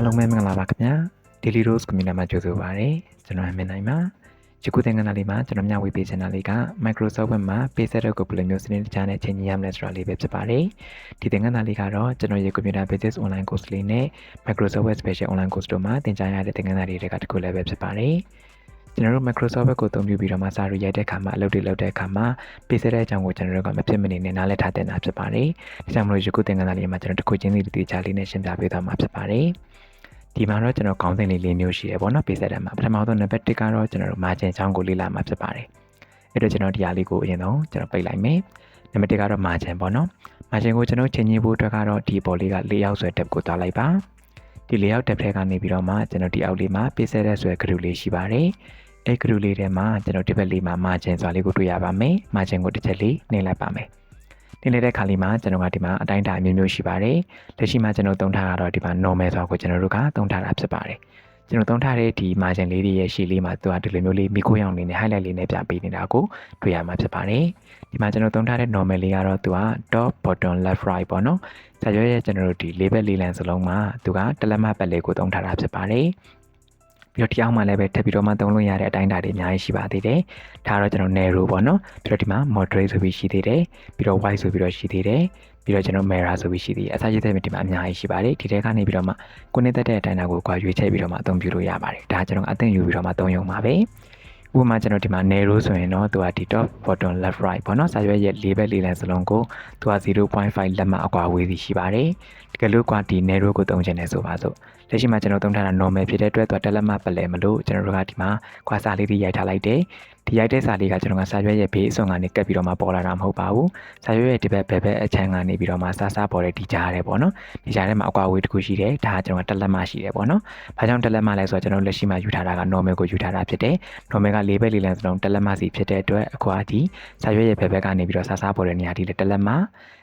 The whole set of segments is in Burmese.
အားလုံးပဲမင်္ဂလာပါခင်ဗျာ Daily Rose Community မှာကြိုဆိုပါရစေကျွန်တော်အမင်းနိုင်ပါယခုသင်ခန်းစာလေးမှာကျွန်တော်မျှဝေပေးချင်တာလေးက Microsoft Word မှာ Page Setup ကိုဘယ်လိုမျိုးစနစ်တကျနဲ့ချိန်ကြည့်ရမလဲဆိုတာလေးပဲဖြစ်ပါတယ်ဒီသင်ခန်းစာလေးကတော့ကျွန်တော်ရဲ့ Computer Basics Online Course လေးနဲ့ Microsoft Word Special Online Course တို့မှာသင်ကြားရတဲ့သင်ခန်းစာတွေတွေကတစ်ခုလည်းပဲဖြစ်ပါတယ်ကျွန်တော်တို့ Microsoft Word ကိုအသုံးပြုပြီးတော့မှစာရီရိုက်တဲ့အခါမှာအလုပ်တွေလုပ်တဲ့အခါမှာပေးဆက်တဲ့အကြောင်းကိုကျွန်တော်တို့ကမဖြစ်မနေနဲ့နားလည်ထားတဲ့နာဖြစ်ပါတယ်။ဒါကြောင့်မလို့ယခုသင်ခန်းစာလေးမှာကျွန်တော်တစ်ခုချင်းစီတည်ချလေးနဲ့ရှင်းပြပေးသွားမှာဖြစ်ပါတယ်။ ဒီမှာတော့ကျွန်တော်ခေါင်းစဉ်လေးလေးမျိုးရှိတယ်ပေါ့နော်ပေးဆက်တဲ့မှာပထမဆုံးနံပါတ်1ကတော့ကျွန်တော်တို့ margin ချောင်းကိုလေ့လာမှာဖြစ်ပါတယ်။အဲ့တော့ကျွန်တော်ဒီဟာလေးကိုအရင်ဆုံးကျွန်တော်ပိတ်လိုက်မယ်။နံပါတ်1ကတော့ margin ပေါ့နော်။ margin ကိုကျွန်တော်ချိန်ကြီးဖို့အတွက်ကတော့ဒီပေါ်လေးက၄ရောက်ဆွဲ tab ကိုတွားလိုက်ပါ။ဒီ၄ရောက် tab ထဲကနေပြီးတော့မှကျွန်တော်ဒီအောက်လေးမှာပေးဆက်တဲ့ဆွဲ group လေးရှိပါတယ်။အဲ့ group လေးထဲမှာကျွန်တော်ဒီဘက်လေးမှာ margin ဆိုတာလေးကိုတွေ့ရပါမယ် margin ကိုတစ်ချက်လေးနှိပ်လိုက်ပါမယ် နှိပ်လိုက်တဲ့ခါလေးမှာကျွန်တော်ကဒီမှာအတိုင်းအတာအမျိုးမျိုးရှိပါတယ်လက်ရှိမှာကျွန်တော်သုံးထားတာတော့ဒီမှာ normal ဆိုတာကိုကျွန်တော်တို့ကသုံးထားတာဖြစ်ပါတယ်ကျွန်တော်သုံးထားတဲ့ဒီ margin လေးတွေရဲ့ရှေ့လေးမှာသူကဒီလိုမျိုးလေးမိခိုးရောင်လေးနဲ့ highlight လေးနဲ့ပြပေးနေတာကိုတွေ့ရမှာဖြစ်ပါတယ်ဒီမှာကျွန်တော်သုံးထားတဲ့ normal လေးကတော့သူက top bottom left right ပေါ့နော်စာရွက်ရဲ့ကျွန်တော်တို့ဒီ label လေးလမ်းစလုံးမှာသူကတလက်မပတ်လေးကိုသုံးထားတာဖြစ်ပါတယ် ပြီးတော့ဒီအောက်မှာလည်းပဲထပ်ပြီးတော့မှသုံးလို့ရတဲ့အတိုင်းအတာတွေအများကြီးရှိပါသေးတယ်။ဒါကတော့ကျွန်တော် narrow ပေါ့နော်။ပြီးတော့ဒီမှာ moderate ဆိုပြီးရှိသေးတယ်။ပြီးတော့ wide ဆိုပြီးတော့ရှိသေးတယ်။ပြီးတော့ကျွန်တော် mirror ဆိုပြီးရှိသေးတယ်။အစားရှိတဲ့ဒီမှာအများကြီးရှိပါတယ်။ဒီထဲကနေပြီးတော့မှကိုနေသက်တဲ့အတိုင်းအတာကိုကွာရွေးချက်ပြီးတော့မှအသုံးပြုလို့ရပါတယ်။ဒါကျွန်တော်အသင်ယူပြီးတော့မှသုံးရုံပါပဲ။ဥပမာကျွန်တော်ဒီမှာ narrow ဆိုရင်တော့သူကဒီ top bottom left right ပေါ့နော်စာရွက်ရဲ့ label လေးလမ်းစလုံးကိုသူက0.5လက်မှတ်အကွာဝေးစီရှိပါတယ်။တကယ်လို့ကွာဒီ narrow ကိုသုံးချင်တယ်ဆိုပါစို့ လက်ရှိမှာကျွန်တော်သုံးထားတာ normal ဖြစ်တဲ့အတွက်သူကတက်လက်မှတ်ပလဲမလို့ကျွန်တော်တို့ကဒီမှာခွာစာလေးတွေရိုက်ထားလိုက်တယ်ဒီရိုက်တဲ့စာလေးကကျွန်တော်ကစာရွက်ရဲ့ဘေးအစွန်ကနေကပ်ပြီးတော့မှပေါ်လာတာမဟုတ်ပါဘူးစာရွက်ရဲ့ဒီဘက်ဘက်ဘက်အချမ်းကနေပြီးတော့မှစာစားပေါ်တဲ့ဒီကြားရဲပေါ့နော်ဒီကြားထဲမှာအကွာအဝေးတစ်ခုရှိတယ်ဒါကကျွန်တော်ကတက်လက်မှရှိတယ်ပေါ့နော်ဘာကြောင့်တက်လက်မှလဲဆိုတော့ကျွန်တော်လက်ရှိမှာယူထားတာက normal ကိုယူထားတာဖြစ်တယ် normal က၄ဘက်လေးလမ်းစလုံးတက်လက်မှစီဖြစ်တဲ့အတွက်အကွာဒီစာရွက်ရဲ့ဘက်ဘက်ကနေပြီးတော့စာစားပေါ်တဲ့နေရာဒီတက်လက်မှ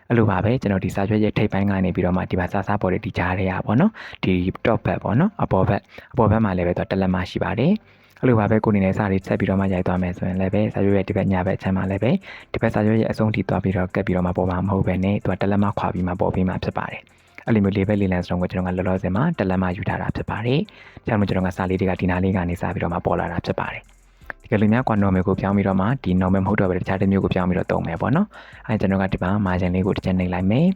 အဲ့လိုပါပဲကျွန်တော်ဒီစာရွက်ရဲ့ထိပ်ပိုင်းကနေပြီးတော့မှဒီမှာစာစားပေါ်တဲ့ဒီကြားတွေကပေါ့နော်ဒီ top ဘက်ပေါ့နော်အပေါ်ဘက်အပေါ်ဘက်မှာလည်းပဲသူတက်လက်မရှိပါတယ်အဲ့လိုပါပဲကိုနေနဲ့စာတွေဆက်ပြီးတော့မှရိုက်သွားမယ်ဆိုရင်လည်းပဲစာရွက်ရဲ့ဒီဘက်ညာဘက်အချမ်းမှာလည်းပဲဒီဘက်စာရွက်ရဲ့အဆုံးထိသွားပြီးတော့ကပ်ပြီးတော့မှပေါ်မှာမဟုတ်ပဲねသူကတက်လက်မခွာပြီးမှပေါ်ပြီးမှဖြစ်ပါတယ်အဲ့လိုမျိုးလေးပဲလေးလန်စလုံးကိုကျွန်တော်ကလောလောဆယ်မှာတက်လက်မယူထားတာဖြစ်ပါတယ်။ဒါကြောင့်ကျွန်တော်ကစာလေးတွေကဒီနာလေးကနေစပြီးတော့မှပေါ်လာတာဖြစ်ပါတယ်။ ဒီကလေးများကွာ normal ကိုပြောင်းပြီးတော့မှဒီ normal မဟုတ်တော့ဘဲတခြားတစ်မျိုးကိုပြောင်းပြီးတော့သုံးမယ်ပေါ့နော်အဲကျွန်တော်ကဒီမှာ margin လေးကိုတစ်ချက်နှိပ်လိုက်မယ်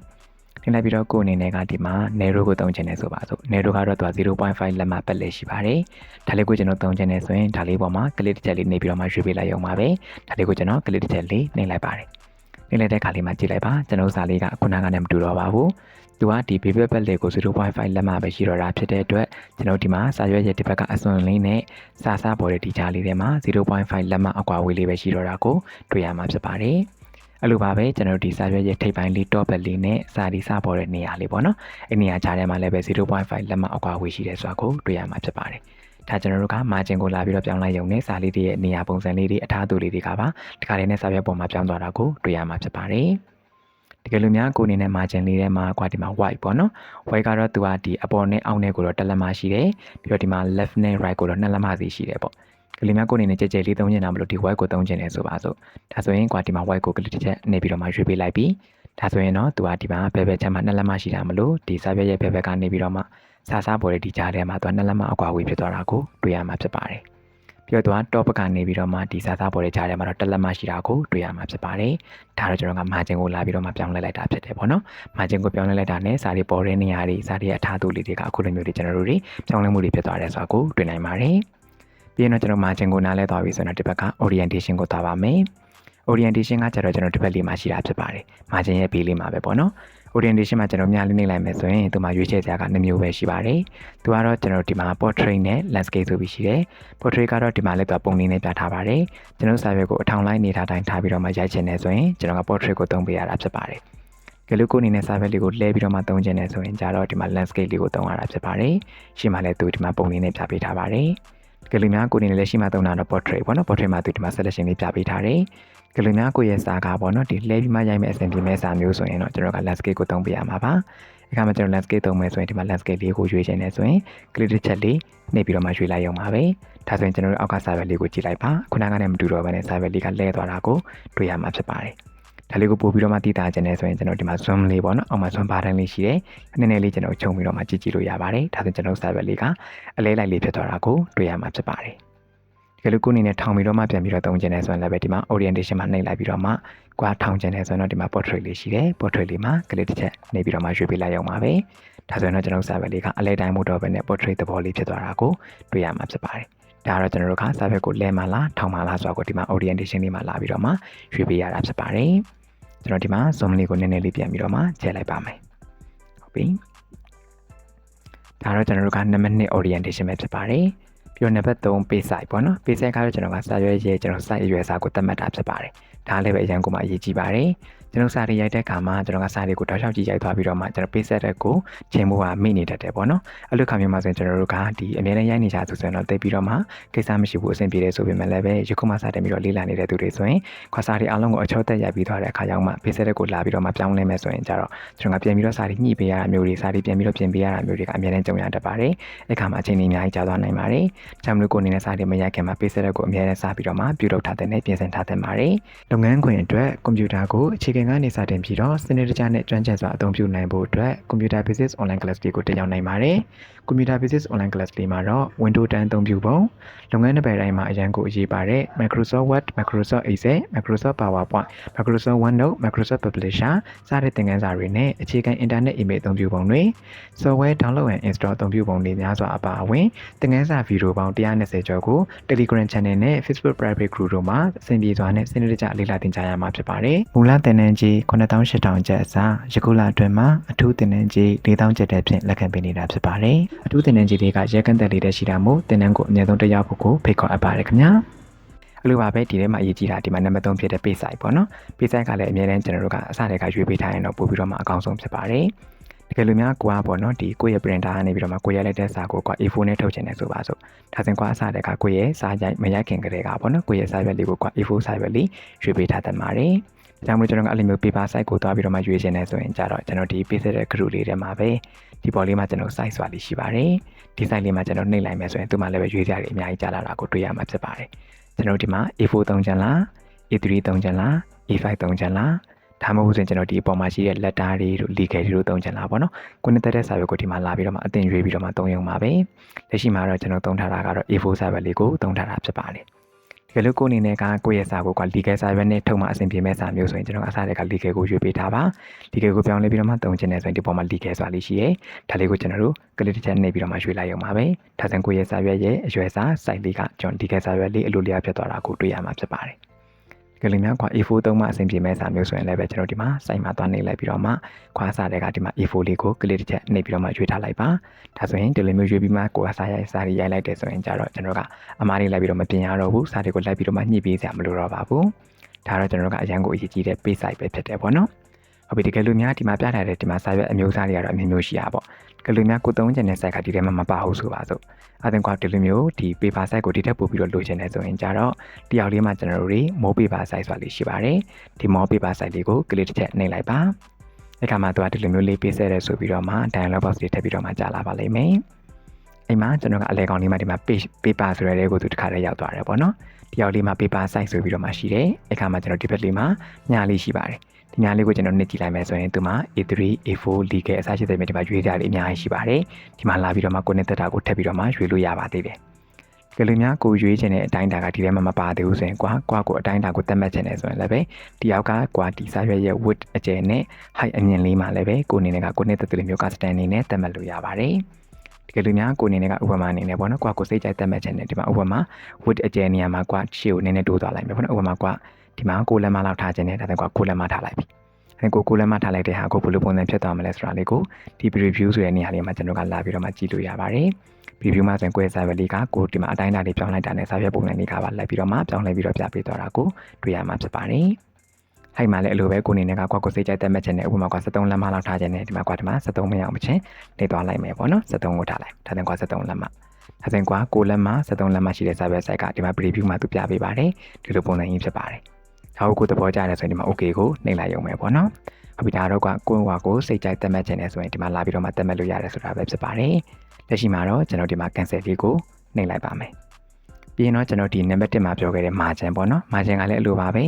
နှိပ်လိုက်ပြီးတော့ကိုယ်အနေနဲ့ကဒီမှာ narrow ကိုသုံးချင်တယ်ဆိုပါစို့ narrow ကတော့သူက0.5လက်မှတ်ပတ်လက်ရှိပါတယ်ဒါလေးကိုကျွန်တော်သုံးချင်တယ်ဆိုရင်ဒါလေးပေါ်မှာကလစ်တစ်ချက်လေးနှိပ်ပြီးတော့မှရွေးပေးလိုက်ရုံပါပဲဒါလေးကိုကျွန်တော်ကလစ်တစ်ချက်လေးနှိပ်လိုက်ပါတယ်နှိပ်လိုက်တဲ့ခါလေးမှာကြည့်လိုက်ပါကျွန်တော်စာလေးကခုနကနဲ့မတူတော့ပါဘူး သူကဒီ baby back လေးကို0.5လက်မှပဲရှိတော့တာဖြစ်တဲ့အတွက်ကျွန်တော်ဒီမှာစာရွက်ရဲ့ဒီဘက်ကအစွန်လေးနဲ့စာစားပေါ်တဲ့ဒီကြားလေးထဲမှာ0.5လက်မှအကွာဝေးလေးပဲရှိတော့တာကိုတွေ့ရမှာဖြစ်ပါတယ်အဲ့လိုပါပဲကျွန်တော်ဒီစာရွက်ရဲ့ထိပ်ပိုင်းလေး top ဘက်လေးနဲ့စာဒီစပေါ်တဲ့နေရာလေးပေါ့နော်အဲ့နေရာကြားထဲမှာလည်းပဲ0.5လက်မှအကွာဝေးရှိတယ်ဆိုတာကိုတွေ့ရမှာဖြစ်ပါတယ်ဒါကျွန်တော်တို့က margin ကိုလာပြီးတော့ပြောင်းလိုက်ရုံနဲ့စာလေးတွေရဲ့နေရာပုံစံလေးတွေအထားအသူလေးတွေကပါဒီခါလေးနဲ့စာရွက်ပေါ်မှာပြောင်းသွားတာကိုတွေ့ရမှာဖြစ်ပါတယ် တကယ်လို့များကိုအနေနဲ့ margin လေးထဲမှာကွာဒီမှာ white ပေါ့နော် white ကတော့သူကဒီအပေါ်နဲ့အောက်နဲ့ကိုတော့တစ်လက်မရှိတယ်ပြီးတော့ဒီမှာ left နဲ့ right ကိုတော့နှစ်လက်မစီရှိတယ်ပေါ့ကလေးများကိုအနေနဲ့ကြဲကြဲလေးသုံးချင်တာမလို့ဒီ white ကိုသုံးချင်တယ်ဆိုပါစို့ဒါဆိုရင်ကွာဒီမှာ white ကိုကလေးတစ်ချက်နေပြီးတော့မှရွေးပေးလိုက်ပြီးဒါဆိုရင်တော့သူကဒီမှာဘယ်ဘက်ချက်မှာနှစ်လက်မရှိတာမလို့ဒီစာပြရဲ့ဘယ်ဘက်ကနေပြီးတော့မှစားစားပေါ်တဲ့ဒီကြားထဲမှာသူကနှစ်လက်မအကွာဝေးဖြစ်သွားတာကိုတွေ့ရမှာဖြစ်ပါတယ် ပြီးတော့သူက top ကနေပြီးတော့မှဒီစားစားပေါ်တဲ့ကြားထဲမှာတော့တက်လက်မရှိတာကိုတွေ့ရမှာဖြစ်ပါတယ်။ဒါတော့ကျွန်တော်က margin ကိုလာပြီးတော့မှပြောင်းလဲလိုက်တာဖြစ်တယ်ပေါ့နော်။ margin ကိုပြောင်းလဲလိုက်တာနဲ့စာရီပေါ်တဲ့နေရာတွေစာရီအထားသူလေးတွေကအခုလိုမျိုးတွေကျွန်တော်တို့တွေပြောင်းလဲမှုတွေဖြစ်သွားတယ်ဆိုတာကိုတွေ့နိုင်ပါတယ်။ပြီးရင်တော့ကျွန်တော် margin ကိုနားလဲသွားပြီဆိုတော့ဒီဘက်က orientation ကိုသွားပါမယ်။ orientation ကကျတော့ကျွန်တော်ဒီဘက်လေးမှာရှိတာဖြစ်ပါတယ်။ margin ရဲ့ဘေးလေးမှာပဲပေါ့နော်။ orientation မှာကျွန်တော်များလေးနေလိုက်မယ်ဆိုရင်သူမှာရွေးချယ်စရာက2မျိုးပဲရှိပါတယ်။သူကတော့ကျွန်တော်ဒီမှာ portrait နဲ့ landscape ဆိုပြီးရှိတယ်။ portrait ကတော့ဒီမှာလည်းသူပုံလေးနဲ့ပြထားပါတယ်။ကျွန်တော်စာရွက်ကိုအထောင်လိုက်နေထားတိုင်းထားပြီးတော့မှရိုက်ချင်တယ်ဆိုရင်ကျွန်တော်က portrait ကိုသုံးပေးရတာဖြစ်ပါတယ်။ကလေးကိုအနေနဲ့စာရွက်လေးကိုလဲပြီးတော့မှသုံးချင်တယ်ဆိုရင်ကြတော့ဒီမှာ landscape လေးကိုသုံးရတာဖြစ်ပါတယ်။ရှေ့မှာလည်းသူဒီမှာပုံလေးနဲ့ပြပေးထားပါတယ်။ကလေးများကိုအနေနဲ့လက်ရှိမှာသုံးတာတော့ portrait ပေါ့နော် portrait မှာသူဒီမှာ selection လေးပြပေးထားတယ်။ ကလူများကိုရဲ့စာကားပေါ့နော်ဒီလှဲပြီးမှရိုက်မဲ့အဆင်ပြေမဲ့စာမျိုးဆိုရင်တော့ကျွန်တော်က landscape ကိုသုံးပေးရမှာပါအခါမှာကျွန်တော် landscape သုံးမယ်ဆိုရင်ဒီမှာ landscape လေးကိုရွေးချင်တယ်ဆိုရင် click တစ်ချက်လေးနှိပ်ပြီးတော့မှရွေးလိုက်ရုံပါပဲဒါဆိုရင်ကျွန်တော်တို့အောက်က server လေးကိုကြည့်လိုက်ပါခုနကနဲ့မတူတော့ဘဲနဲ့ server လေးကလဲသွားတာကိုတွေ့ရမှာဖြစ်ပါတယ်ဒါလေးကိုပို့ပြီးတော့မှတည်တာခြင်းနဲ့ဆိုရင်ကျွန်တော်ဒီမှာ zoom လေးပေါ့နော်အောက်မှာ zoom button လေးရှိတယ်နည်းနည်းလေးကျွန်တော်ခြုံပြီးတော့မှကြည့်ကြည့်လို့ရပါတယ်ဒါဆိုကျွန်တော် server လေးကအလဲလိုက်လေးဖြစ်သွားတာကိုတွေ့ရမှာဖြစ်ပါတယ် ဒီလိုကိုအနေနဲ့ထောင်ပြီးတော့မှပြန်ပြီးတော့သုံးခြင်းနဲ့ဆိုရင်လည်းပဲဒီမှာ orientation မှာနှိပ်လိုက်ပြီးတော့မှကွာထောင်ခြင်းနဲ့ဆိုရင်တော့ဒီမှာ portrait လေးရှိတယ် portrait လေးမှာကလစ်တစ်ချက်နှိပ်ပြီးတော့မှရွေးပေးလိုက်အောင်ပါပဲဒါဆိုရင်တော့ကျွန်တော် server လေးကအလဲတိုင်းမို့တော့ပဲနဲ့ portrait သဘောလေးဖြစ်သွားတာကိုတွေ့ရမှာဖြစ်ပါတယ်ဒါကတော့ကျွန်တော်တို့က server ကိုလဲမလားထောင်မလားဆိုတာကိုဒီမှာ orientation လေးမှာလာပြီးတော့မှရွေးပေးရတာဖြစ်ပါတယ်ကျွန်တော်ဒီမှာ zoom လေးကိုနည်းနည်းလေးပြန်ပြီးတော့မှချဲလိုက်ပါမယ်ဟုတ်ပြီဒါတော့ကျွန်တော်တို့ကနံပါတ်1 orientation ပဲဖြစ်ပါတယ် ပြီးတော့နံပါတ်3 page size ပေါ့နော် page size ကတော့ကျွန်တော်ကစာရွက်ရဲ့ကျွန်တော် size အရွယ်အစားကိုသတ်မှတ်တာဖြစ်ပါတယ်ဒါလည်းပဲအရင်ကမှအရေးကြီးပါတယ် ကျွန်တော်စာတွေရိုက်တဲ့အခါမှာကျွန်တော်ကစာတွေကိုတောက်လျှောက်ကြည့်ရိုက်သွားပြီးတော့မှကျွန်တော် page set ကိုချိန်မှုကမိနေတတ်တယ်ပေါ့နော်အဲ့လိုခါမျိုးမှာဆိုရင်ကျွန်တော်တို့ကဒီအများနဲ့ရိုက်နေကြသူဆိုရင်တော့တိတ်ပြီးတော့မှကိစ္စမရှိဘူးအဆင်ပြေတယ်ဆိုပေမဲ့လည်းပဲယခုမှစတင်ပြီးတော့လေ့လာနေတဲ့သူတွေဆိုရင်ခွာစာတွေအားလုံးကိုအချောတက်ရိုက်ပြီးသွားတဲ့အခါရောက်မှ page set ကိုလာပြီးတော့မှပြောင်းလဲမယ်ဆိုရင်ကြတော့ကျွန်တော်ကပြန်ပြီးတော့စာတွေညှိပေးရတာမျိုးတွေစာတွေပြန်ပြီးတော့ပြင်ပေးရတာမျိုးတွေကအများနဲ့ကြုံရတတ်ပါတယ်အဲ့ခါမှာအချိန်ကြီးအများကြီးကြာသွားနိုင်ပါတယ်။ကြောင့်မလို့ကိုအနေနဲ့စာတွေမရိုက်ခင်မှာ page set ကိုအများနဲ့စပြီးတော့မှပြုလုပ်ထားတဲ့နဲ့ပြင်ဆင်ထားတဲ့ပါတယ်။လုပ်ငန်းခွင်အတွက်ကွန်ပျူတာကိုအခြေခံကနေစတင်ပြီးတော့စနစ်တကျနဲ့ကျွမ်းကျင်စွာအသုံးပြုနိုင်ဖို့အတွက် Computer Basics Online Class တွေကိုတက်ရောက်နိုင်ပါတယ်။ Computer Basics Online Class လေးမှာတော့ Windows 10အသုံးပြုပုံလုပ်ငန်းတစ်ပယ်တိုင်းမှာအရန်ကိုအရေးပါတဲ့ Microsoft Word, Microsoft Excel, Microsoft PowerPoint, Microsoft OneNote, Microsoft Publisher စတဲ့သင်ခန်းစာတွေနဲ့အခြေခံ Internet Email အသုံးပြုပုံတွေ Software Download and Install အသုံးပြုပုံတွေများစွာအပါအဝင်သင်ခန်းစာဗီဒီယိုပေါင်း120ကျော်ကို Telegram Channel နဲ့ Facebook Private Group တို့မှာအဆင်ပြေစွာနဲ့စနစ်တကျလေ့လာသင်ကြားရမှာဖြစ်ပါတယ်။မူလသင်တန်းကြီး9800ကျပ်အစားယခုလအတွင်းမှာအထူးသင်တန်းကြီး4000ကျပ်တဲ့ဖြင့်လက်ခံပေးနေတာဖြစ်ပါတယ်။အထူးသင်တန်းကြီးတွေကရဲကန့်သက်လေးတဲ့ရှိတာမို့သင်တန်းကိုအမြဲဆုံးတက်ရောက်ဖို့ကိုဖိတ်ခေါ်အပ်ပါတယ်ခင်ဗျာ။အဲ့လိုပါပဲဒီထဲမှာအရေးကြီးတာဒီမှာနံပါတ်3ဖြစ်တဲ့ page size ပေါ့နော် page size ကလည်းအများတန်းကျွန်တော်တို့ကအစတည်းကရွေးပေးထားရင်တော့ပို့ပြီးတော့မှအကောင်းဆုံးဖြစ်ပါတယ်တကယ်လို့များကိုကပေါ့နော်ဒီကိုယ့်ရဲ့ printer ကနေပြီးတော့မှကိုရိုက်လိုက်တဲ့စာကိုက A4 နဲ့ထုတ်ချင်တယ်ဆိုပါစို့ဒါဆိုရင်ကွာအစတည်းကကိုယ့်ရဲ့စာရိုက်မရိုက်ခင်ကလေးကပေါ့နော်ကိုယ့်ရဲ့စာရွက်လေးကိုက A4 စာရွက်လေးရွေးပေးထားတတ်ပါတယ် ဒါကြောင့်မို့ကျွန်တော်ကအဲ့လိုမျိုး paper size ကိုသွားပြီးတော့မှရွေးချင်တယ်ဆိုရင်ကြတော့ကျွန်တော်ဒီ paste တဲ့ group လေးထဲမှာပဲဒီပေါ်လေးမှာကျွန်တော် size စွာလေးရှိပါတယ်ဒီ size လေးမှာကျွန်တော်နှိပ်လိုက်မယ်ဆိုရင်သူ့မှာလည်းပဲရွေးစရာတွေအများကြီးကြာလာတာကိုတွေ့ရမှာဖြစ်ပါတယ်ကျွန်တော်ဒီမှာ A4 3ချမ်းလား A3 3ချမ်းလား A5 3ချမ်းလားဒါမှမဟုတ်ဆိုရင်ကျွန်တော်ဒီအပေါ်မှာရှိတဲ့ letter တွေတို့ legal တွေတို့သုံးချင်တာပေါ့နော်ကိုနှစ်သက်တဲ့စာရွက်ကိုဒီမှာလာပြီးတော့မှအသင်ရွေးပြီးတော့မှသုံးရုံပါပဲလက်ရှိမှာတော့ကျွန်တော်သုံးထားတာကတော့ A4 စာရွက်လေးကိုသုံးထားတာဖြစ်ပါတယ် တကယ်လို့ကိုအနေနဲ့ကကိုယ့်ရဲ့စာကိုက legal စာရွက်နဲ့ထုတ်မှအဆင်ပြေမဲ့စာမျိုးဆိုရင်ကျွန်တော်အစားတက်က legal ကိုရွေးပေးထားပါ legal ကိုပြောင်းလဲပြီးတော့မှသုံးချင်တယ်ဆိုရင်ဒီပေါ်မှာ legal ဆိုတာလေးရှိရဲဒါလေးကိုကျွန်တော်တို့ click တစ်ချက်နှိပ်ပြီးတော့မှရွေးလိုက်ရုံပါပဲဒါဆိုရင်ကိုယ့်ရဲ့စာရွက်ရဲ့အရွယ်စာ size လေးကကျွန်တော် legal စာရွက်လေးအလိုလျောက်ဖြစ်သွားတာကိုတွေ့ရမှာဖြစ်ပါတယ် ကလေးများကွာ A4 သုံးမှအဆင်ပြေမဲ့စာမျိုးဆိုရင်လည်းပဲကျွန်တော်ဒီမှာစိုက်မှာသွားနေလိုက်ပြီးတော့မှခွာစာတွေကဒီမှာ A4 လေးကိုကလစ်တစ်ချက်နှိပ်ပြီးတော့မှရွေးထားလိုက်ပါဒါဆိုရင်ဒီလိုမျိုးရွေးပြီးမှကိုယ်စာရိုက်စာတွေရိုက်လိုက်တယ်ဆိုရင်ကြတော့ကျွန်တော်ကအမားလေးလိုက်ပြီးတော့မပြင်ရတော့ဘူးစာတွေကိုလိုက်ပြီးတော့မှညှိပေးစရာမလိုတော့ပါဘူးဒါတော့ကျွန်တော်ကအရန်ကိုအရေးကြီးတဲ့ page size ပဲဖြစ်တယ်ပေါ့နော် ဟုတ်ပြီတကယ်လို့များဒီမှာပြထားတဲ့ဒီမှာစာရွက်အမျိုးအစားတွေကတော့အမျိုးမျိုးရှိတာပေါ့ကလေးများကိုသုံးချင်တဲ့ site ကဒီထဲမှာမပါဘူးဆိုပါစို့အဲဒါကွာဒီလိုမျိုးဒီ paper size ကိုဒီထက်ပိုပြီးတော့လိုချင်တယ်ဆိုရင်ကြတော့တယောက်လေးမှကျွန်တော်တို့တွေ more paper size ဆိုတာလေးရှိပါတယ်ဒီ more paper size လေးကို click တစ်ချက်နှိပ်လိုက်ပါအဲ့ခါမှာသူကဒီလိုမျိုးလေးပေးဆက်ရဲဆိုပြီးတော့မှ dialog box တွေထပ်ပြီးတော့မှကြာလာပါလိမ့်မယ်အိမ်မှာကျွန်တော်ကအလဲကောင်လေးမှာဒီမှာ page paper ဆိုရဲတဲ့ကိုသူတစ်ခါတည်းရောက်သွားတယ်ပေါ့နော်တယောက်လေးမှာ paper size ဆိုပြီးတော့မှရှိတယ်အဲ့ခါမှာကျွန်တော်ဒီဘက်လေးမှာညာလေးရှိပါတယ် ဒီညာလေးကိုကျွန်တော်နှစ်ကြည့်လိုက်မယ်ဆိုရင်သူမှာ A3, A4, legal အစရှိတဲ့မြေဒီမှာရွေးကြတယ်အများကြီးရှိပါတယ်ဒီမှာလာပြီးတော့မှကိုနှစ်သက်တာကိုထပ်ပြီးတော့မှရွေးလို့ရပါသေးတယ်ကလေးများကိုရွေးချင်တဲ့အတိုင်းအတာကဒီထဲမှာမပါသေးဘူးဆိုရင်ကွာကွာကိုအတိုင်းအတာကိုသတ်မှတ်ချင်တယ်ဆိုရင်လည်းပဲဒီအောက်ကကွာဒီစာရွက်ရဲ့ width အကျယ်နဲ့ height အမြင့်လေးမှာလည်းပဲကိုအနေနဲ့ကကိုနှစ်သက်တဲ့မျိုး custom အနေနဲ့သတ်မှတ်လို့ရပါတယ်တကယ်လို့များကိုအနေနဲ့ကဥပမာအနေနဲ့ပေါ့နော်ကွာကိုစိတ်ကြိုက်သတ်မှတ်ချင်တယ်ဒီမှာဥပမာ width အကျယ်နေရာမှာကွာရှေ့ကိုနည်းနည်းတိုးသွားလိုက်မယ်ပေါ့နော်ဥပမာကွာ ဒီမှာကိုလက်မလောက်ထားခြင်းနဲ့ဒါဆိုကွာကိုလက်မထားလိုက်ပြီအဲကိုကိုလက်မထားလိုက်တဲ့ဟာကိုဘယ်လိုပုံစံဖြစ်သွားမလဲဆိုတာလေးကိုဒီ preview ဆိုတဲ့နေရာလေးမှာကျွန်တော်ကလာပြီးတော့မှကြည့်လို့ရပါတယ် preview မှာဆိုရင်ကိုယ့်ရဲ့ server လေးကကိုဒီမှာအတိုင်းအတာလေးပြောင်းလိုက်တာနဲ့ server ပုံစံလေးကပါလိုက်ပြီးတော့မှပြောင်းလဲပြီးတော့ပြပေးသွားတာကိုတွေ့ရမှာဖြစ်ပါတယ်ဟိုက်မှာလည်းအလိုပဲကိုအနေနဲ့ကကွာကိုစိတ်ကြိုက်တက်မဲ့ချင်တဲ့ဥပမာကွာ73လက်မလောက်ထားခြင်းနဲ့ဒီမှာကွာဒီမှာ73မရအောင်မချင်းနေသွားလိုက်မယ်ပေါ့နော်73ကိုထားလိုက်ဒါ then ကွာ73လက်မဒါ then ကွာကိုလက်မ73လက်မရှိတဲ့ server site ကဒီမှာ preview မှာသူပြပေးပါတယ်ဒီလိုပုံစံကြီးဖြစ်ပါတယ် ဒါကိုကိုသဘောကျတယ်ဆိုရင်ဒီမှာ okay ကိုနှိပ်လိုက်ရုံပဲပေါ့နော်ဟုတ်ပြီဒါတော့ကကိုယ့်ဟွာကိုစိတ်ကြိုက်တက်မဲ့ချင်တယ်ဆိုရင်ဒီမှာလာပြီးတော့မှတက်မဲ့လို့ရတယ်ဆိုတာပဲဖြစ်ပါတယ်လက်ရှိမှာတော့ကျွန်တော်ဒီမှာ cancel လေးကိုနှိပ်လိုက်ပါမယ်ပြီးရင်တော့ကျွန်တော်ဒီ number 1မှာပြောခဲ့တဲ့ margin ပေါ့နော် margin ကလည်းအလိုပါပဲ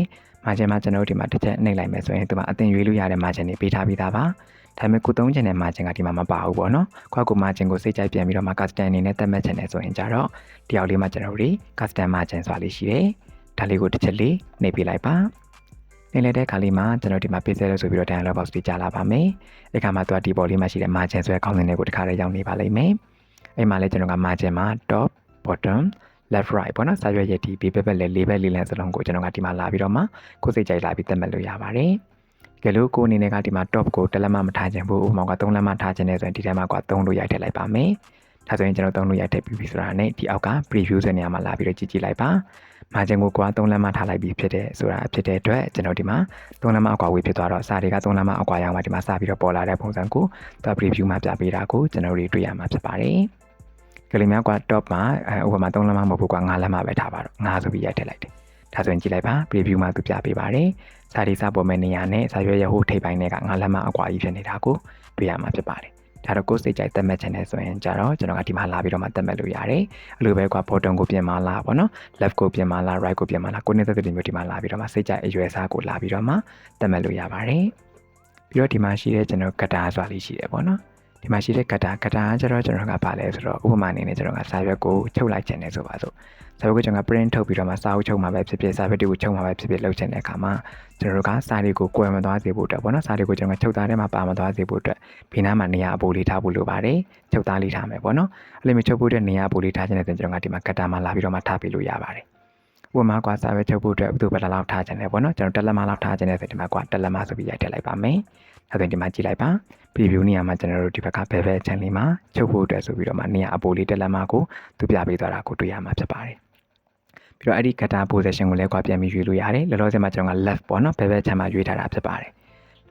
margin မှာကျွန်တော်တို့ဒီမှာတစ်ချက်နှိပ်လိုက်မယ်ဆိုရင်ဒီမှာအသင်ရွေးလို့ရတဲ့ margin တွေပေးထားပြီးသားပါဒါပေမဲ့ကိုသုံးချင်တဲ့ margin ကဒီမှာမပါဘူးပေါ့နော်ခွက်ကို margin ကိုစိတ်ကြိုက်ပြန်ပြီးတော့မှ custom အနေနဲ့သတ်မှတ်ချင်တယ်ဆိုရင်ကြတော့ဒီအောက်လေးမှာကျွန်တော်တို့ custom margin ဆိုတာလေးရှိတယ် ဒါလေးကိုတစ်ချက်လေးနှိပ်ပေးလိုက်ပါနေလဲတဲ့ခါလေးမှာကျွန်တော်ဒီမှာ pixel လို့ဆိုပြီးတော့ dialog box တွေကြာလာပါမယ်။အဲ့ခါမှာသူကဒီပေါ်လေးမှာရှိတဲ့ margin ဆိုတဲ့ခေါင်းစဉ်တွေကိုတစ်ခါလေးရောက်နေပါလိမ့်မယ်။အဲ့မှာလဲကျွန်တော်က margin မှာ top bottom left right ပေါ့နော်စာရွက်ရည်ဒီဘေးဘက်ဘက်လဲလေးဘက်လေးလမ်းစလုံးကိုကျွန်တော်ကဒီမှာလာပြီးတော့မှကိုယ်စိတ်ကြိုက်လာပြီးသတ်မှတ်လို့ရပါတယ်။ကဲလို့ကိုအနေနဲ့ကဒီမှာ top ကိုတစ်လက်မမထားခြင်းဘူးဥပမာက3လက်မထားခြင်းနဲ့ဆိုရင်ဒီထဲမှာက3လို့ရိုက်ထည့်လိုက်ပါမယ်။ ဒါဆိုရင်ကျွန်တော်3လို့ရိုက်ထည့်ပြီးပြီဆိုတာနဲ့ဒီအောက်က preview ဆိုတဲ့နေရာမှာလာပြီးတော့ကြည့်ကြည့်လိုက်ပါ။မာဂျင်ကိုကွာ3လက်မထားလိုက်ပြီးဖြစ်တဲ့ဆိုတာဖြစ်တဲ့အတွက်ကျွန်တော်ဒီမှာ3လက်မအကွာဝေးဖြစ်သွားတော့စာတွေက3လက်မအကွာရောက်မှဒီမှာစပြီးတော့ပေါ်လာတဲ့ပုံစံကိုသူ preview မှာပြပေးတာကိုကျွန်တော်တို့တွေ့ရမှာဖြစ်ပါတယ်။ကလေးများကွာ top မှာအဲဥပမာ3လက်မမဟုတ်ဘူးကွာ5လက်မပဲထားပါတော့5ဆိုပြီးရိုက်ထည့်လိုက်တယ်ဒါဆိုရင်ကြည့်လိုက်ပါ preview မှာသူပြပေးပါတယ်စာရီစာပေါ်မဲ့နေရာနဲ့စာရွက်ရဟိုထိပ်ပိုင်းတွေက5လက်မအကွာကြီးဖြစ်နေတာကိုတွေ့ရမှာဖြစ်ပါတယ် ဒါတော့ကိုယ်စိတ်ကြိုက်သတ်မှတ်ချင်တယ်ဆိုရင်ကြတော့ကျွန်တော်ကဒီမှာလာပြီးတော့မှသတ်မှတ်လို့ရတယ်။အလိုပဲကွာ bottom ကိုပြင်မလားပေါ့နော်။ left ကိုပြင်မလား right ကိုပြင်မလားကိုနေတဲ့တဲ့မျိုးဒီမှာလာပြီးတော့မှစိတ်ကြိုက်အရွယ်စားကိုလာပြီးတော့မှသတ်မှတ်လို့ရပါတယ်။ပြီးတော့ဒီမှာရှိတဲ့ကျွန်တော်ကတာဆိုတာလေးရှိတယ်ပေါ့နော်။ ဒီမှာရှိတဲ့ကတာကတာကကျတော့ကျွန်တော်ကပါလဲဆိုတော့ဥပမာအနေနဲ့ကျွန်တော်ကစာရွက်ကိုချုပ်လိုက်ခြင်းနဲ့ဆိုပါစို့စာရွက်ကိုကျွန်တော်က print ထုတ်ပြီးတော့မှစာအုပ်ချုပ်မှာပဲဖြစ်ဖြစ်စာရွက်တွေကိုချုပ်မှာပဲဖြစ်ဖြစ်လုပ်ချင်တဲ့အခါမှာကျွန်တော်တို့ကစာတွေကိုကွယ်မသွားစေဖို့အတွက်ပေါ့နော်စာတွေကိုကျွန်တော်ကချုပ်သားထဲမှာပါမသွားစေဖို့အတွက်ဘေးနားမှာနေရာအပိုလေးထားဖို့လိုပါတယ်ချုပ်သားလေးထားမယ်ပေါ့နော်အဲ့လိုမျိုးချုပ်ဖို့အတွက်နေရာအပိုလေးထားခြင်းနဲ့ကျွန်တော်ကဒီမှာကတာမှာလာပြီးတော့မှထားပေးလို့ရပါတယ်ဥပမာကွာစာပဲချုပ်ဖို့အတွက်ဘယ်သူဘယ်လောက်ထားခြင်းလဲပေါ့နော်ကျွန်တော်တက်လက်မလောက်ထားခြင်းလဲဆိုဒီမှာကွာတက်လက်မဆိုပြီးရိုက်ထည့်လိုက်ပါမယ် အဲ့ဒါဒီမှာကြည့်လိုက်ပါ preview နေရာမှာကျွန်တော်တို့ဒီဘက်ကဘယ်ဘက် channel မှာချုပ်ဖို့အတွက်ဆိုပြီးတော့မှနေရာအပိုလေးတက်လက်မကိုသူပြပေးသွားတာကိုတွေ့ရမှာဖြစ်ပါတယ်ပြီးတော့အဲ့ဒီ cutter position ကိုလည်းကွာပြန်ပြီးရွေးလို့ရတယ်လောလောဆယ်မှာကျွန်တော်က left ပေါ့နော်ဘယ်ဘက် channel မှာရွေးထားတာဖြစ်ပါတယ်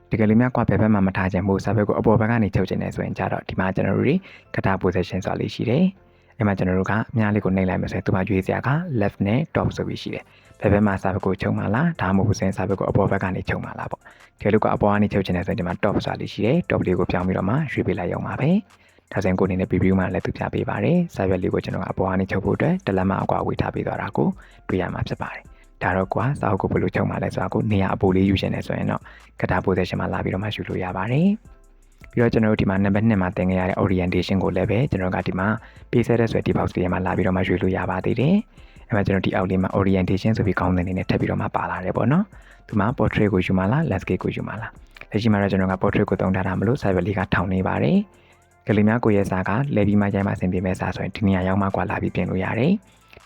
တကယ်လို့များကွာဘယ်ဘက်မှာမထားခြင်းမို့စာဘက်ကိုအပေါ်ဘက်ကနေချုပ်ခြင်းနေဆိုရင်ကြတော့ဒီမှာကျွန်တော်တို့တွေ cutter position ဆိုတာလေးရှိတယ် အဲ့မှာကျွန်တော်တို့ကအများလေးကိုနှိပ်လိုက်မယ်ဆိုရင်သူမှရွေးစရာက left နဲ့ top ဆိုပြီးရှိတယ်ဘယ်ဘက်မှာစာဘက်ကိုချုပ်မှာလားဒါမှမဟုတ်စင်စာဘက်ကိုအပေါ်ဘက်ကနေချုပ်မှာလားပေါ့ဒီလိုကအပေါ်ကနေချုပ်ချင်တဲ့ဆိုရင်ဒီမှာ top စာလေးရှိတယ် top လေးကိုပြောင်းပြီးတော့မှရွေးပေးလိုက်ရုံပါပဲဒါဆိုရင်ကိုအနေနဲ့ preview မှာလည်းသူပြပေးပါတယ်စာရွက်လေးကိုကျွန်တော်ကအပေါ်ကနေချုပ်ဖို့အတွက်တလက်မအကွာဝေးထားပေးသွားတာကိုတွေ့ရမှာဖြစ်ပါတယ်ဒါတော့ကွာစာအုပ်ကိုဘယ်လိုချုပ်မှာလဲဆိုတာကိုနေရာအပိုလေးယူရှင်နေဆိုရင်တော့ကတာ position မှာလာပြီးတော့မှယူလို့ရပါတယ် ပြီးတော့ကျွန်တော်တို့ဒီမှာ number 2မှာသင်ခဲ့ရတဲ့ orientation ကိုလည်းပဲကျွန်တော်ကဒီမှာ page set ဆိုတဲ့ဒီ box လေးမှာလာပြီးတော့မှရွေးလို့ရပါသေးတယ်အဲ့မှာကျွန်တော်ဒီအောက်လေးမှာ orientation ဆိုပြီးကောင်းတဲ့အနေနဲ့ထပ်ပြီးတော့မှပါလာတယ်ပေါ့နော်ဒီမှာ portrait ကိုယူမှာလား landscape ကိုယူမှာလားလက်ရှိမှာတော့ကျွန်တော်က portrait ကိုသုံးထားတာမလို့ cyber လေးကထောင်နေပါတယ်ကလေးများကိုရဲ့စာကလဲပြီးမှရိုင်းမှအဆင်ပြေမဲ့စာဆိုရင်ဒီနေရာရောက်မှကွာလာပြီးပြင်လို့ရတယ်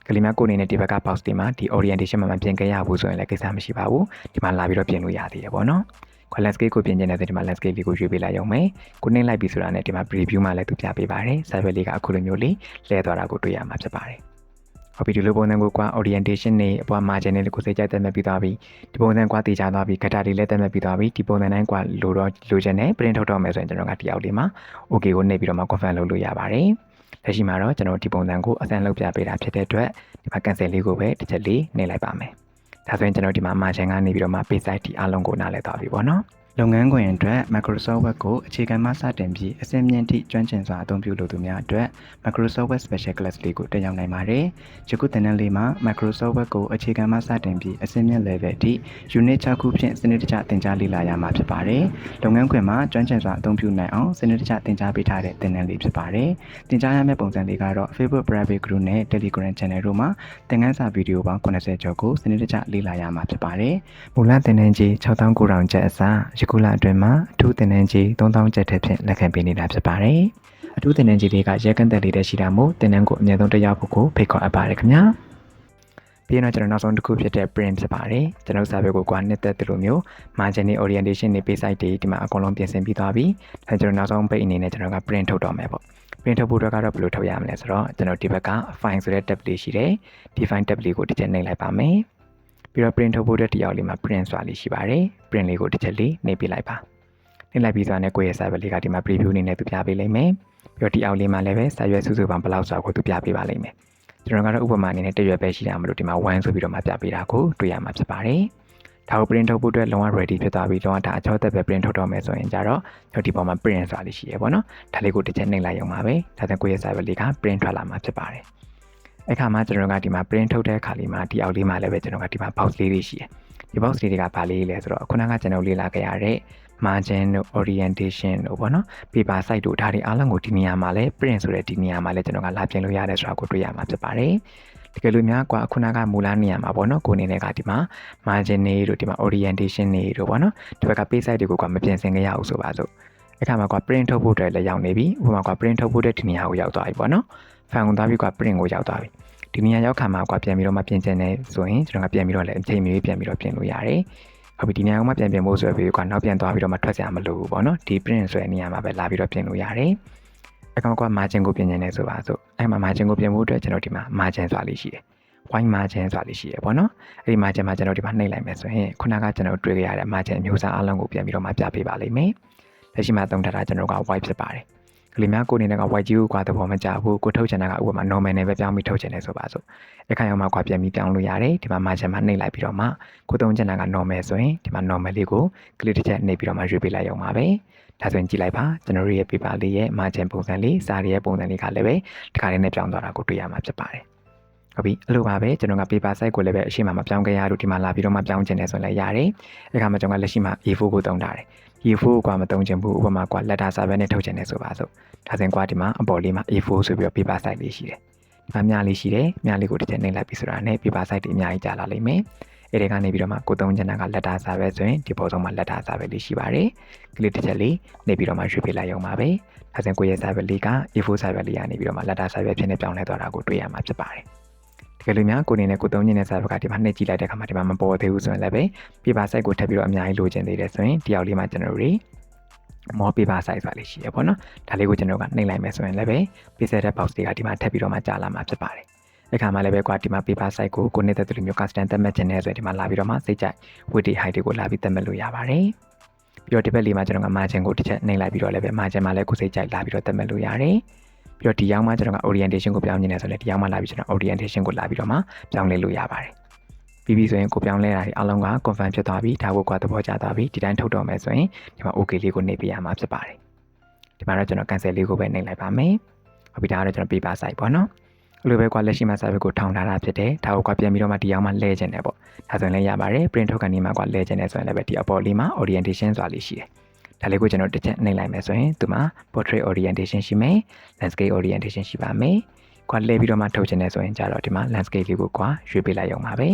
ကလေးများကိုအနေနဲ့ဒီဘက်က box တွေမှာဒီ orientation မှာမပြင်ခဲ့ရဘူးဆိုရင်လည်းကိစ္စမရှိပါဘူးဒီမှာလာပြီးတော့ပြင်လို့ရသေးတယ်ပေါ့နော် ခွက် landscape ကိုပြင်ကျင်တဲ့ဆိုဒီမှာ landscape လေးကိုရွေးပေးလိုက်ရုံပဲကိုနှိမ့်လိုက်ပြီဆိုတာနဲ့ဒီမှာ preview မှာလည်းသူပြပေးပါတယ် cyber လေးကအခုလိုမျိုးလေးလဲသွားတာကိုတွေ့ရမှာဖြစ်ပါတယ်ဟုတ်ပြီဒီလိုပုံစံကိုကွာ orientation နဲ့အပေါ် margin နဲ့ကိုစိတ်ကြိုက်တက်မဲ့ပြီးသွားပြီဒီပုံစံကွာတည်ကြသွားပြီ guitar တွေလည်းတက်မဲ့ပြီးသွားပြီဒီပုံစံတိုင်းကွာလိုတော့လိုချင်တယ် print ထုတ်တော့မယ်ဆိုရင်ကျွန်တော်ကတယောက်လေးမှာ okay ကိုနှိပ်ပြီးတော့မှ confirm လုပ်လို့ရပါတယ်လက်ရှိမှာတော့ကျွန်တော်ဒီပုံစံကိုအစမ်းလုပ်ပြပေးတာဖြစ်တဲ့အတွက်ဒီမှာ cancel လေးကိုပဲတစ်ချက်လေးနှိပ်လိုက်ပါမယ် ဒါဆိုရင်ကျွန်တော်ဒီမှာ margin ကနေပြီးတော့မှ page site ဒီအားလုံးကိုနားလည်သွားပြီပေါ့နော် လုပ်ငန်းခွင်အတွက် Microsoft Word ကိုအခြေခံမှစတင်ပြီးအဆင့်မြင့်ထိကျွမ်းကျင်စွာအသုံးပြုလိုသူများအတွက် Microsoft Word Special Class လေးကိုတက်ရောက်နိုင်ပါတယ်။ယခုသင်တန်းလေးမှာ Microsoft Word ကိုအခြေခံမှစတင်ပြီးအဆင့်မြင့် level အထိ Unit 6ခုဖြင့်စနစ်တကျသင်ကြားလေ့လာရမှာဖြစ်ပါတယ်။လုပ်ငန်းခွင်မှာကျွမ်းကျင်စွာအသုံးပြုနိုင်အောင်စနစ်တကျသင်ကြားပေးထားတဲ့သင်တန်းလေးဖြစ်ပါတယ်။သင်ကြားရမယ့်ပုံစံလေးကတော့ Facebook Private Group နဲ့ Telegram Channel တို့မှာသင်ခန်းစာဗီဒီယိုပေါင်း80ကျော်ကိုစနစ်တကျလေ့လာရမှာဖြစ်ပါတယ်။မူလသင်တန်းကြီး6900ကျပ်အစားယခုလအတွင်းမှာအထူးသင်တန်းကြီး3000ကျပ်ထက်ဖြင့်လက်ခံပေးနေတာဖြစ်ပါတယ်။အထူးသင်တန်းကြီးတွေကရဲကန့်သက်လေးတဲ့ရှိတာမို့သင်တန်းကိုအမြဲတမ်းတက်ရောက်ဖို့ကိုဖိတ်ခေါ်အပ်ပါတယ်ခင်ဗျာ။ပြီးတော့ကျွန်တော်နောက်ဆုံးတစ်ခုဖြစ်တဲ့ print ဖြစ်ပါတယ်ကျွန်တော်စာပေကိုကွာနှစ်သက်သလိုမျိုး margin နဲ့ orientation တွေ page site တွေဒီမှာအကုန်လုံးပြင်ဆင်ပြီးသွားပြီဒါကျွန်တော်နောက်ဆုံး page အနေနဲ့ကျွန်တော်က print ထုတ်တော့မယ်ပေါ့ print ထုတ်ဖို့အတွက်ကတော့ဘယ်လိုထုတ်ရမလဲဆိုတော့ကျွန်တော်ဒီဘက်က file ဆိုတဲ့ tab လေးရှိတယ်ဒီ file tab လေးကိုတစ်ချက်နှိပ်လိုက်ပါမယ် ပြီးတော့ print ထုတ်ဖို့အတွက်ဒီအောက်လေးမှာ print ဆိုတာလေးရှိပါတယ် print လေးကိုတစ်ချက်လေးနှိပ်ပြလိုက်ပါနှိပ်လိုက်ပြီးဆိုတော့ကိုယ့်ရဲ့ server လေးကဒီမှာ preview အနေနဲ့သူပြပေးလိမ့်မယ်ပြီးတော့ဒီအောက်လေးမှာလည်းပဲစာရွက်စုစုပေါင်းဘယ်လောက်ဆိုတာကိုသူပြပေးပါလိမ့်မယ်ကျွန်တော်ကတော့ဥပမာအနေနဲ့တရွက်ပဲရှိတာမလို့ဒီမှာ1ဆိုပြီးတော့မှပြပေးတာကိုတွေ့ရမှာဖြစ်ပါတယ်ဒါကို print ထုတ်ဖို့အတွက်လုံးဝ ready ဖြစ်သွားပြီလုံးဝဒါအချောသက်ပဲ print ထုတ်တော့မယ်ဆိုရင်ကြတော့ကျွန်တော်ဒီပေါ်မှာ print ဆိုတာလေးရှိရပေါ့နော်ဒါလေးကိုတစ်ချက်နှိပ်လိုက်ရုံပါပဲဒါဆိုကိုယ့်ရဲ့ server လေးက print ထွက်လာမှာဖြစ်ပါတယ် အဲ့ခါမှာကျွန်တော်ကဒီမှာ print ထုတ်တဲ့အခါလေးမှာဒီအောက်လေးမှာလည်းပဲကျွန်တော်ကဒီမှာ box လေးတွေရှိတယ်ဒီ box တွေကဘာလေးလဲဆိုတော့ခုနကကျွန်တော်လေ့လာခဲ့ရတဲ့ margin တို့ orientation တို့ပေါ့နော် paper site တို့ဒါတွေအားလုံးကိုဒီနေရာမှာလဲ print ဆိုတဲ့ဒီနေရာမှာလဲကျွန်တော်ကလာပြင်လို့ရတယ်ဆိုတာကိုတွေ့ရမှာဖြစ်ပါတယ်တကယ်လို့များကွာခုနကမူလနေရာမှာပေါ့နော်ကိုအနေနဲ့ကဒီမှာ margin တွေတို့ဒီမှာ orientation တွေတို့ပေါ့နော်ဒီဘက်က page site တွေကိုကမပြင်ဆင်ကြရအောင်ဆိုပါစို့အခါမှာကွာ print ထုတ်ဖို့အတွက်လည်းရောက်နေပြီဥပမာကွာ print ထုတ်ဖို့အတွက်ဒီနေရာကိုရောက်သွားပြီပေါ့နော် fan ကိုသွားပြီးကွာ print ကိုရောက်သွားပြီဒီနေရာရောက်ခါမှာကွာပြန်ပြီးတော့မှပြင်ဆင်နေဆိုရင်ကျွန်တော်ကပြန်ပြီးတော့လည်းအချိန်မီပြန်ပြီးတော့ပြင်လို့ရတယ်ဟုတ်ပြီဒီနေရာကမှပြန်ပြင်ဖို့ဆိုပြီးကွာနောက်ပြန်သွားပြီးတော့မှထွက်စရာမလိုဘူးပေါ့နော်ဒီ print ဆိုတဲ့နေရာမှာပဲလာပြီးတော့ပြင်လို့ရတယ်အခါမှာကွာ margin ကိုပြင်နေတယ်ဆိုပါစို့အဲ့မှာ margin ကိုပြင်ဖို့အတွက်ကျွန်တော်ဒီမှာ margin ဆိုတာလေးရှိတယ် white margin ဆိုတာလေးရှိရပေါ့နော်အဲ့ဒီ margin မှာကျွန်တော်ဒီမှာနှိပ်လိုက်မယ်ဆိုရင်ခုနကကျွန်တော်တွေ့ခဲ့ရတဲ့ margin အမျိုးအစားအလုံးကိုပြန်ပြီးတော့မှပြပေးပါလိမ့်မယ်လက်ရှိမှာသုံးထားတာကျွန်တော်က white ဖြစ်ပါတယ် ကလေးများကိုအနေနဲ့က white ကြီးကိုကွာသဘောမကျဘူးကိုထုတ်ချင်တာကဥပမာ normal နဲ့ပဲပြောင်းပြီးထုတ်ချင်တယ်ဆိုပါစို့အခါရောက်မှကွာပြန်ပြီးပြောင်းလို့ရတယ်ဒီမှာ margin မှာနှိပ်လိုက်ပြီးတော့မှကိုသုံးချင်တာက normal ဆိုရင်ဒီမှာ normal လေးကို click တစ်ချက်နှိပ်ပြီးတော့မှရွေးပေးလိုက်အောင်ပါပဲဒါဆိုရင်ကြည့်လိုက်ပါကျွန်တော်တို့ရဲ့ paper လေးရဲ့ margin ပုံစံလေးစာရီရဲ့ပုံစံလေးကလည်းပဲဒီခါလေးနဲ့ပြောင်းသွားတာကိုတွေ့ရမှာဖြစ်ပါတယ် ဟုတ်ပြီအဲ့လိုပါပဲကျွန်တော်က paper size ကိုလည်းပဲအရှိမမပြောင်းခဲ့ရလို့ဒီမှာလာပြီးတော့မှပြောင်းချင်တယ်ဆိုရင်လည်းရတယ်အဲ့ခါမှာကျွန်တော်ကလက်ရှိမှာ A4 ကိုတုံးထားတယ် A4 ကိုကမတုံးချင်ဘူးဥပမာကွာ letter စာပဲနဲ့ထုတ်ချင်တယ်ဆိုပါစို့ဒါဆိုရင်ကွာဒီမှာအပေါ်လေးမှာ A4 ဆိုပြီးတော့ paper size လေးရှိတယ်ဒီမှာမြလေးရှိတယ်မြလေးကိုတစ်ချက်နှိပ်လိုက်ပြီဆိုတာနဲ့ paper size တွေအများကြီးကြာလာလိမ့်မယ်အဲ့ဒီကနေပြီးတော့မှကိုသုံးချင်တာက letter စာပဲဆိုရင်ဒီပေါ်ဆုံးမှာ letter စာပဲလေးရှိပါတယ်ကလစ်တစ်ချက်လေးနှိပ်ပြီးတော့မှရွှေ့ပေးလိုက်ရုံပါပဲဒါဆိုရင်ကိုရဲ့ server လေးက A4 server လေးကနေပြီးတော့မှ letter server ဖြစ်နေပြောင်းလဲသွားတာကိုတွေ့ရမှာဖြစ်ပါတယ်တ ကယ်လို့များကိုနေနဲ့ကိုသုံးချင်တဲ့ server ကဒီမှာနှိပ်ကြည့်လိုက်တဲ့အခါမှာဒီမှာမပေါ်သေးဘူးဆိုရင်လည်းပဲ paper size ကိုထပ်ပြီးတော့အများကြီးလိုချင်သေးတယ်ဆိုရင်တယောက်လေးမှကျွန်တော်တို့ more paper size ပါလေးရှိရပေါ့နော်ဒါလေးကိုကျွန်တော်ကနှိပ်လိုက်မယ်ဆိုရင်လည်းပဲ pixel tab box တွေကဒီမှာထပ်ပြီးတော့မှကြာလာမှာဖြစ်ပါတယ်အခါမှာလည်းပဲကွာဒီမှာ paper size ကိုကိုနေတဲ့သူလိုမျိုး custom သတ်မှတ်ခြင်းနဲ့ဆိုရင်ဒီမှာလာပြီးတော့မှစိတ်ကြိုက် width height တွေကိုလာပြီးသတ်မှတ်လို့ရပါတယ်ပြီးတော့ဒီဘက်လေးမှာကျွန်တော်က margin ကိုတစ်ချက်နှိပ်လိုက်ပြီးတော့လည်းပဲ margin မှာလည်းကိုစိတ်ကြိုက်လာပြီးတော့သတ်မှတ်လို့ရတယ် ပြီးတော့ဒီရောက်မှကျွန်တော်က orientation ကိုပြောင်းနေတယ်ဆိုရင်ဒီရောက်မှလာပြီးကျွန်တော် orientation ကိုလာပြီးတော့မှပြောင်းလဲလို့ရပါတယ်ပြီးပြီဆိုရင်ကိုပြောင်းလဲတာဒီအလုံးက confirm ဖြစ်သွားပြီဒါကိုကသဘောကျသွားပြီဒီတိုင်းထုတ်တော့မယ်ဆိုရင်ဒီမှာ okay လေးကိုနှိပ်ပေးရမှာဖြစ်ပါတယ်ဒီမှာတော့ကျွန်တော် cancel လေးကိုပဲနှိပ်လိုက်ပါမယ်ဟုတ်ပြီဒါကတော့ကျွန်တော် paper site ပေါ့နော်အဲ့လိုပဲကွာလက်ရှိမှာ server ကိုထောင်ထားတာဖြစ်တယ်ဒါကိုကွာပြန်ပြီးတော့မှဒီအောင်မှလဲခြင်းတယ်ပေါ့ဒါဆိုရင်လည်းရပါတယ် print ထုတ်ကနေမှကွာလဲခြင်းတယ်ဆိုရင်လည်းပဲဒီအပေါ်လေးမှာ orientation ဆိုတာလေးရှိတယ် ဒါလေးကိုကျွန်တော်တစ်ချက်နှိပ်လိုက်မယ်ဆိုရင်သူမှာ portrait orientation ရှိမယ် landscape orientation ရှိပါမယ်ကွာလဲပြီးတော့မှထုတ်ခြင်းနဲ့ဆိုရင်ကြတော့ဒီမှာ landscape လေးကိုကွာရွှေ့ပေးလိုက်ရုံပါပဲ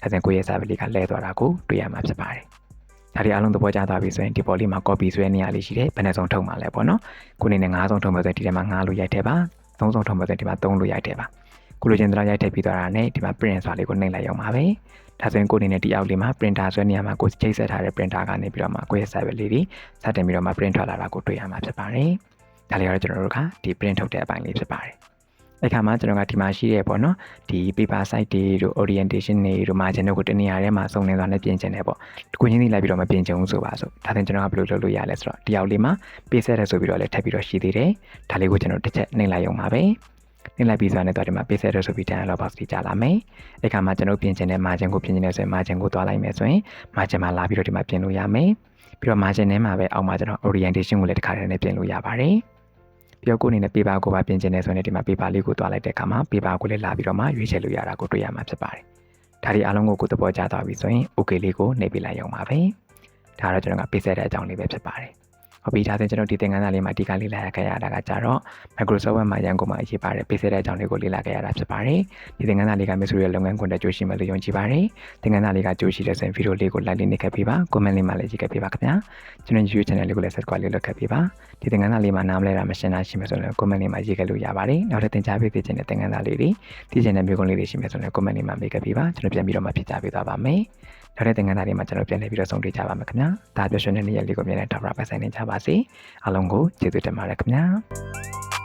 ဒါဆိုရင်ကိုယ့်ရဲ့ server လေးကလဲသွားတာကိုတွေ့ရမှာဖြစ်ပါတယ်ဒါတွေအားလုံးသဘောကျသွားပြီဆိုရင်ဒီပေါ်လေးမှာ copy ဆွဲနေရလေးရှိတယ်ဘယ်နှစုံထုတ်မှာလဲပေါ့နော်ကိုနေနဲ့9စုံထုတ်မယ်ဆိုရင်ဒီထဲမှာ9လို့ရိုက်ထည့်ပါ3စုံထုတ်မယ်ဆိုရင်ဒီမှာ3လို့ရိုက်ထည့်ပါကိုလိုချင်တဲ့ရိုက်ထည့်ပြီးသွားတာနဲ့ဒီမှာ print ဆိုတာလေးကိုနှိပ်လိုက်ရုံပါပဲ ဒါဆိုရင်ကိုအနေနဲ့ဒီအောက်လေးမှာ printer ဆွဲနေရမှာကိုချိတ်ဆက်ထားတဲ့ printer ကနေပြီးတော့မှကိုယ့်ရဲ့ server လေးတွေစတင်ပြီးတော့မှ print ထွက်လာတာကိုတွေ့ရမှာဖြစ်ပါတယ်ဒါလေးကတော့ကျွန်တော်တို့ကဒီ print ထုတ်တဲ့အပိုင်းလေးဖြစ်ပါတယ်အဲ့ခါမှာကျွန်တော်ကဒီမှာရှိရဲပေါ့နော်ဒီ paper site တွေတို့ orientation တွေတို့ margin တို့ကိုတနေရာထဲမှာစုံလင်စွာနဲ့ပြင်ချင်တယ်ပေါ့တခုချင်းစီလိုက်ပြီးတော့မပြင်ချင်ဘူးဆိုပါဆိုဒါဆိုရင်ကျွန်တော်ကဘယ်လိုလုပ်လို့ရလဲဆိုတော့ဒီအောက်လေးမှာ paste ရက်ဆိုပြီးတော့လည်းထပ်ပြီးတော့ရှိသေးတယ်ဒါလေးကိုကျွန်တော်တစ်ချက်နှိပ်လိုက်ရုံပါပဲ နှိပ်လိုက်ပြီးဆိုရင်တော့ဒီမှာ paste ရက်ဆိုပြီး dialog box ကြီးကြာလာမယ်အဲ့ခါမှာကျွန်တော်ပြင်ချင်တဲ့ margin ကိုပြင်ချင်တယ်ဆိုရင် margin ကိုသွားလိုက်မယ်ဆိုရင် margin မှာလာပြီးတော့ဒီမှာပြင်လို့ရမယ်ပြီးတော့ margin ထဲမှာပဲအောက်မှာကျွန်တော် orientation ကိုလည်းတစ်ခါတည်းနဲ့ပြင်လို့ရပါတယ်ပြီးတော့ကိုအနေနဲ့ paper ကိုပါပြင်ချင်တယ်ဆိုရင်ဒီမှာ paper လေးကိုတွားလိုက်တဲ့အခါမှာ paper ကိုလည်းလာပြီးတော့မှရွေးချယ်လို့ရတာကိုတွေ့ရမှာဖြစ်ပါတယ်။ဒါဒီအားလုံးကိုကိုသဘောကျသွားပြီဆိုရင် okay လေးကိုနှိပ်ပေးလိုက်ရုံပါပဲ။ဒါတော့ကျွန်တော်ကပေးဆက်တဲ့အကြောင်းလေးပဲဖြစ်ပါတယ်။ ဟုတ်ပြီဒါဆိုကျွန်တော်ဒီသင်ခန်းစာလေးမှာဒီကလေးလာခဲ့ရတာကကြတော့ Microsoft Word မှာရန်ကုန်မှာအရေးပါတယ်ပေးဆက်တဲ့အကြောင်းလေးကိုလေ့လာခဲ့ရတာဖြစ်ပါတယ်။ဒီသင်ခန်းစာလေးက Mitsuri ရဲ့လုပ်ငန်းခွင်တဲ့ကြိုးရှိမယ်လို့ယုံကြည်ပါတယ်။သင်ခန်းစာလေးကကြိုးရှိတဲ့ဆိုရင်ဗီဒီယိုလေးကို like လေးနှိပ်ခဲ့ပေးပါ။ comment လေးမှာလည်းကြည့်ခဲ့ပေးပါခင်ဗျာ။ကျွန်တော် YouTube channel လေးကိုလည်း subscribe လေးလုပ်ခဲ့ပေးပါ။ဒီသင်ခန်းစာလေးမှာနားမလဲတာမရှင်းတာရှိမယ်ဆိုရင် comment လေးမှာရေးခဲ့လို့ရပါတယ်။နောက်ထပ်သင်ကြားပေးသိချင်တဲ့သင်ခန်းစာလေးတွေသိချင်တဲ့မျိုးကုန်းလေးတွေရှိမယ်ဆိုရင် comment လေးမှာမေးခဲ့ပေးပါ။ကျွန်တော်ပြန်ပြီးတော့မှဖြေကြားပေးသွားပါမယ်။ နောက်တဲ့သင်ခန်းစာတွေမှာကျွန်တော်ပြန်လည်ပြီးတော့ဆုံတွေ့ကြပါမယ်ခင်ဗျာဒါပြောရှင်တဲ့နေ့ရက်လေးကိုမြင်တဲ့ Tabra ပိုင်ဆိုင်နေကြပါစေအားလုံးကိုကျေးဇူးတင်ပါတယ်ခင်ဗျာ